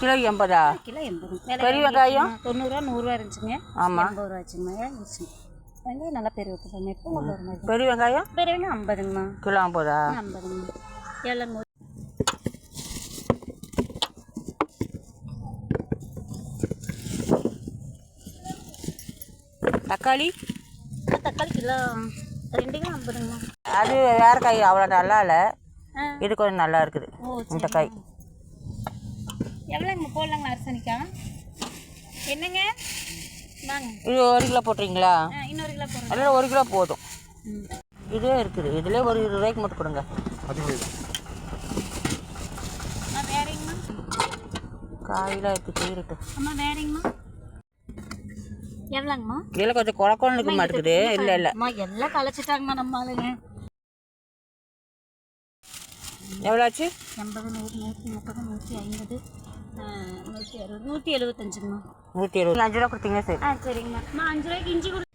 Kilo எண்பதா? Kilo எண்பது. பெரிய வெங்காயம்? தொண்ணூறுரூவா நூறுரூவா இருந்துச்சுங்க. ஆமாம் எண்பது ரூபா ஆச்சுங்கம்மா வெங்காயம் நல்லா பெரிய ஊற்றுங்க எப்போ மாதிரி பெரிய வெங்காயம்? பெரிய வெங்காயம் ஐம்பதுங்கம்மா கிலோ ஐம்பதா? ஐம்பதுங்கம்மா எவ்வளோ தக்காளி? தக்காளி கிலோ ரெண்டு கிலோ ஐம்பதுங்கம்மா அது வேற காய் அவ்வளோ நல்லா இல்லை. இது கொஞ்சம் நல்லா இருக்குது. இந்த காய். எவ்வளோங்க போடலாங்க அரசனிக்கா என்னங்க? வாங்க. இது ஒரு கிலோ போட்டுறீங்களா? இன்னொரு கிலோ போடுறேன். அதில் ஒரு கிலோ போதும். இதே இருக்குது. இதில் ஒரு இருபது ரூபாய்க்கு மட்டும் கொடுங்க. காயெலாம் இருக்குது தீரட்டு அம்மா வேறங்கம்மா எவ்வளோங்கம்மா? இதில் கொஞ்சம் குழக்கம் இருக்க மாட்டேங்குது இல்லை இல்லை. அம்மா எல்லாம் களைச்சிட்டாங்கம்மா நம்ம ஆளுங்க. எவ்வளோ ஆச்சு? எண்பது நூறு நூற்றி முப்பது நூற்றி ஐம்பது. நூற்றி அறுபது. நூற்றி எழுபத்தஞ்சுங்கம்மா. நூற்றி இருபது அஞ்சு ரூபா கொடுத்தீங்கன்னா சரி. ஆ சரிங்கம்மா. அம்மா அஞ்சு ரூபாய்க்கு இஞ்சி கொடு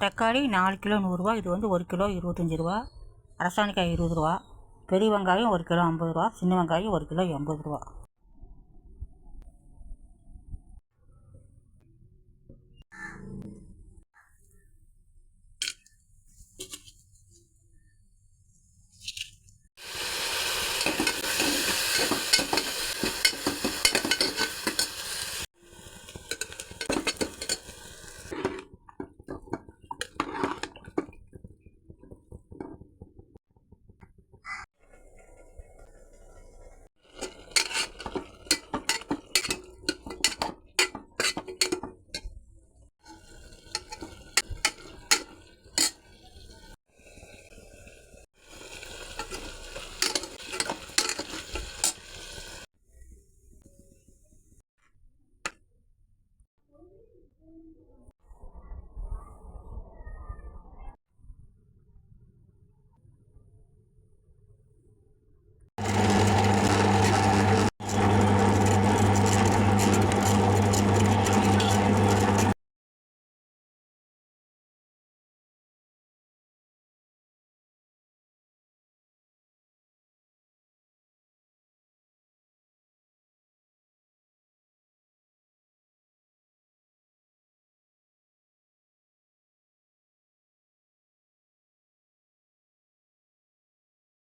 தக்காளி நாலு கிலோ நூறுரூவா இது வந்து ஒரு கிலோ இருபத்தஞ்சி ரூபா. அரசாணிக்காய் இருபது ரூபா. பெரிய வெங்காயம் ஒரு கிலோ ஐம்பது ரூபா. சின்ன வெங்காயம் ஒரு கிலோ எண்பது ரூபா.